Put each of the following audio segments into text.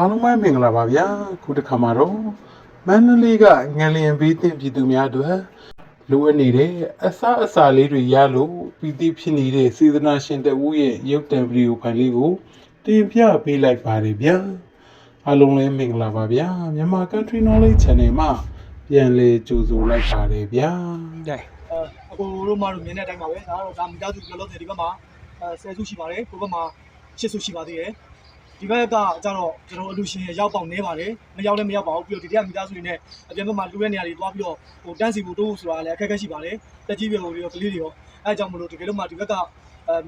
အားလုံးပဲမင်္ဂလာပါဗျာခုတစ်ခါမှာတော့မန္တလေးကငလျင်ဘေးတင်ပြည်သူများအတွက်လိုအပ်နေတဲ့အစအစာလေးတွေရလို့ပြည်တိဖြစ်နေတဲ့စေတနာရှင်တဦးရဲ့ရုပ်တံဗီဒီယိုဖိုင်လေးကိုတင်ပြပေးလိုက်ပါတယ်ဗျာအားလုံးလည်းမင်္ဂလာပါဗျာမြန်မာ Country Knowledge Channel မှာပြန်လည်ကြိုဆိုလိုက်ပါတယ်ဗျာအဲအကိုတို့မှတို့မြင်တဲ့အတိုင်းပါပဲဒါကတော့ဒါမိသားစုလောလောဆယ်ဒီဘက်မှာအဲ10စုရှိပါတယ်ကိုဘက်မှာ10စုရှိပါသေးတယ် ဒီဘက်ကကျတော့ကျွန်တော်အလူရှင်ရောက်ပေါင်နေပါတယ်မရောက်လည်းမရောက်ပါဘူးပြီးတော့ဒီတည်းကမိသားစုတွေနဲ့အပြင်ဘက်မှာလူရဲ့နေရာတွေတွားပြီးတော့ဟိုတန်းစီဖို့တိုးဖို့ဆိုတာလည်းအခက်အခဲရှိပါတယ်တက်ကြီးပြိုတွေရောကလေးတွေရောအဲအကြောင်းမလို့တကယ်လို့မှဒီဘက်ကအဲ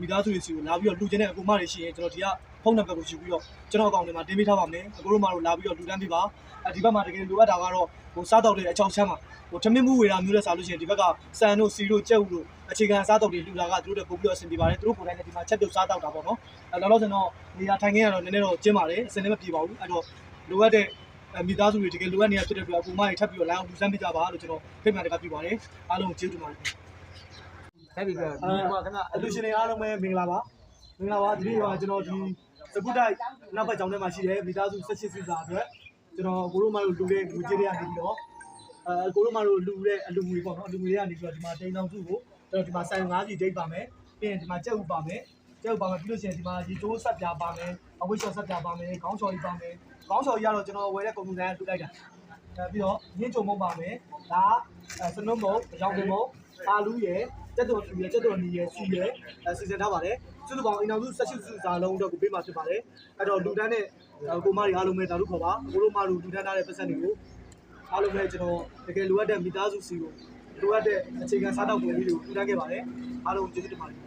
မိသားစုတွေစီကိုလာပြီးတော့လူချင်းတဲ့အကူမတွေရှိရင်ကျွန်တော်ဒီကဖုန်းနံပါတ်ကိုယူပြီးတော့ကျွန်တော်အကောင့်ထဲမှာတင်ပေးထားပါမယ်အကိုတို့မှတို့လာပြီးတော့လူတန်းပေးပါအဲဒီဘက်မှာတကယ်လိုအပ်တာကတော့ဟိုစားတော့တဲ့အချောင်းချမ်းမှာဟိုထမင်းမှုဝေတာမျိုးလဲစားလို့ရှိရင်ဒီဘက်ကစံတို့စီတို့ကြက်ဥတို့အခြေခံအစားအသောက်တွေလူလာကသူတို့တို့ပို့ပြီးတော့အဆင်ပြေပါတယ်သူတို့ကိုယ်တိုင်လည်းဒီမှာချက်ပြုတ်စားတော့တာပေါ့နော်အဲလောလောဆယ်တော့နေရာထိုင်ခင်းရတော့နည်းနည်းတော့ကျင်းပါတယ်အဆင်လည်းမပြေပါဘူးအဲ့တော့လိုအပ်တဲ့မိသားစုတွေတကယ်လိုအပ်နေတာဖြစ်တဲ့အတွက်အကူမတွေထပ်ပြီးတော့လိုင်းအောင်လူစမ်းပေးကြပါလို့ကျွန်တော်ဖိတ်မှန်တကပြပါတယ်အားလုံးကျေးဇူးတင်ပါတယ် ဆက်ပြီးတော့ဒီမှာခဏအလူရှင်တွေအားလုံးပဲမင်္ဂလာပါမင်္ဂလာပါဒီနေ့ကကျွန်တော်ဒီစကုတိုက်နောက်ဘက်ကျောင်းထဲမှာရှိတဲ့မိသားစု၁၈စုစာအတွက်ကျွန်တော်ကိုရိုမတို့လူတဲ့ငွေကြေးတွေကနေပြီးတော့အဲကိုရိုမတို့လူတဲ့အလူငွေပေါ့နော်အလူငွေတွေကနေပြီးတော့ဒီမှာတိန်တောင်စုကိုကျွန်တော်ဒီမှာဆိုင်၅စီဒိတ်ပါမယ်ပြီးရင်ဒီမှာကြက်ဥပါမယ်ကြက်ဥပါမယ်ပြီးလို့ရှိရင်ဒီမှာရေတိုးဆက်ပြပါမယ်အဝိရှော်ဆက်ပြပါမယ်ခေါင်းချော်ကြီးပါမယ်ခေါင်းချော်ကြီးကတော့ကျွန်တော်ဝယ်တဲ့ကုန်စည်တိုင်းလှူလိုက်တာ အဲပြီးတော့ညင်းကြုံမုံပါမယ်ဒါစနုံမုံရောင်တင်မုံအာလူရယ်ကျက်တော်ဖြူရယ်ကျက်တော်နီရယ်စီရယ်အဲစီစဉ်ထားပါတယ်စုစုပေါင်းအင်အောင်စုဆက်ရှိစုစာလုံးတော့ကိုပေးမှာဖြစ်ပါတယ်အဲ့တော့လူတန်းနဲ့ကိုမတွေအားလုံးပဲဒါတို့ခေါ်ပါအကိုတို့မတို့လူတန်းထားတဲ့ပတ်စံတွေကိုအားလုံးပဲကျွန်တော်တကယ်လိုအပ်တဲ့မိသားစုစီကိုလိုအပ်တဲ့အခြေခံစားတောက်ပုံလေးတွေကိုထူထားခဲ့ပါတယ်အားလုံးကျေးဇူးတင်ပါတယ်